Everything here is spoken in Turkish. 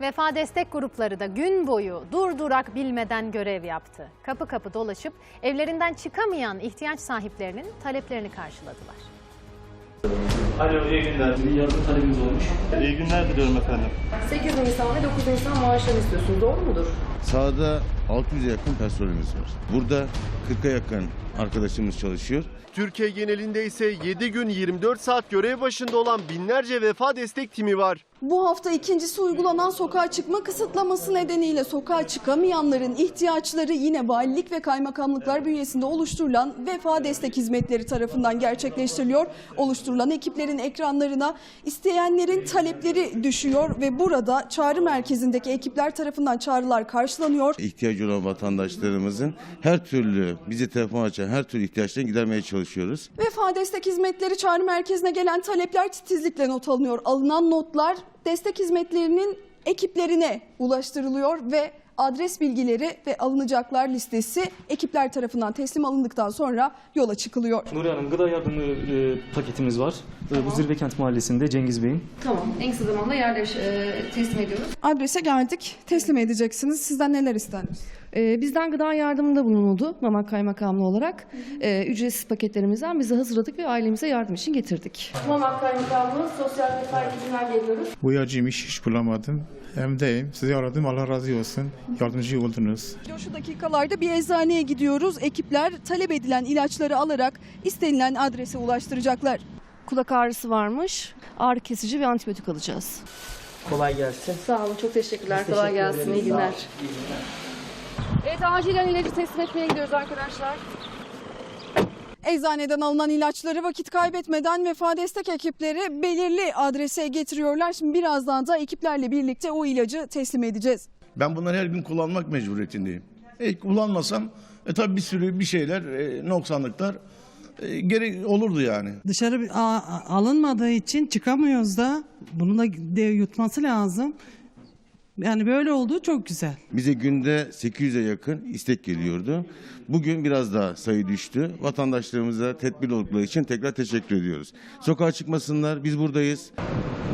Vefa destek grupları da gün boyu durdurak bilmeden görev yaptı. Kapı kapı dolaşıp evlerinden çıkamayan ihtiyaç sahiplerinin taleplerini karşıladılar. Alo, iyi günler. Bir yardım talebimiz olmuş. İyi günler diliyorum efendim. 8 Nisan ve 9 Nisan maaşlarını istiyorsunuz. Doğru mudur? Sahada 600'e yakın personelimiz var. Burada 40'a yakın arkadaşımız çalışıyor. Türkiye genelinde ise 7 gün 24 saat görev başında olan binlerce vefa destek timi var. Bu hafta ikincisi uygulanan sokağa çıkma kısıtlaması nedeniyle sokağa çıkamayanların ihtiyaçları yine valilik ve kaymakamlıklar bünyesinde oluşturulan vefa destek hizmetleri tarafından gerçekleştiriliyor. Oluşturulan ekiplerin ekranlarına isteyenlerin talepleri düşüyor ve burada çağrı merkezindeki ekipler tarafından çağrılar karşılanıyor. İhtiyacı olan vatandaşlarımızın her türlü bize telefon açan her türlü ihtiyaçlarını gidermeye çalışıyoruz. Vefa destek hizmetleri çağrı merkezine gelen talepler titizlikle not alınıyor. Alınan notlar destek hizmetlerinin ekiplerine ulaştırılıyor ve adres bilgileri ve alınacaklar listesi ekipler tarafından teslim alındıktan sonra yola çıkılıyor. Nuri Hanım gıda yardımı e, paketimiz var. E, bu Zirvekent Mahallesi'nde Cengiz Bey'in. Tamam. En kısa zamanda yerleş, e, teslim ediyoruz. Adrese geldik, teslim edeceksiniz. Sizden neler istenir? Ee, Bizden gıda yardımında bulunuldu Mamak Kaymakamlığı olarak. Ee, Ücretsiz paketlerimizden bize hazırladık ve ailemize yardım için getirdik. Mamak Kaymakamlığı Sosyal Refah ekibinden geliyoruz. Bu yacıymış hiç bulamadım. Hem deyim sizi aradım Allah razı olsun. Yardımcı oldunuz. Şu dakikalarda bir eczaneye gidiyoruz. Ekipler talep edilen ilaçları alarak istenilen adrese ulaştıracaklar. Kulak ağrısı varmış. Ağrı kesici ve antibiyotik alacağız. Kolay gelsin. Sağ olun. Çok teşekkürler. Kolay gelsin. İyi günler. Evet acilen ilacı teslim etmeye gidiyoruz arkadaşlar. Eczaneden alınan ilaçları vakit kaybetmeden vefa destek ekipleri belirli adrese getiriyorlar. Şimdi birazdan da ekiplerle birlikte o ilacı teslim edeceğiz. Ben bunları her gün kullanmak mecburiyetindeyim. E, kullanmasam e, tabii bir sürü bir şeyler, e, noksanlıklar e, geri olurdu yani. Dışarı a- alınmadığı için çıkamıyoruz da bunu da de yutması lazım. Yani böyle olduğu çok güzel. Bize günde 800'e yakın istek geliyordu. Bugün biraz daha sayı düştü. Vatandaşlarımıza tedbir oldukları için tekrar teşekkür ediyoruz. Sokağa çıkmasınlar, biz buradayız.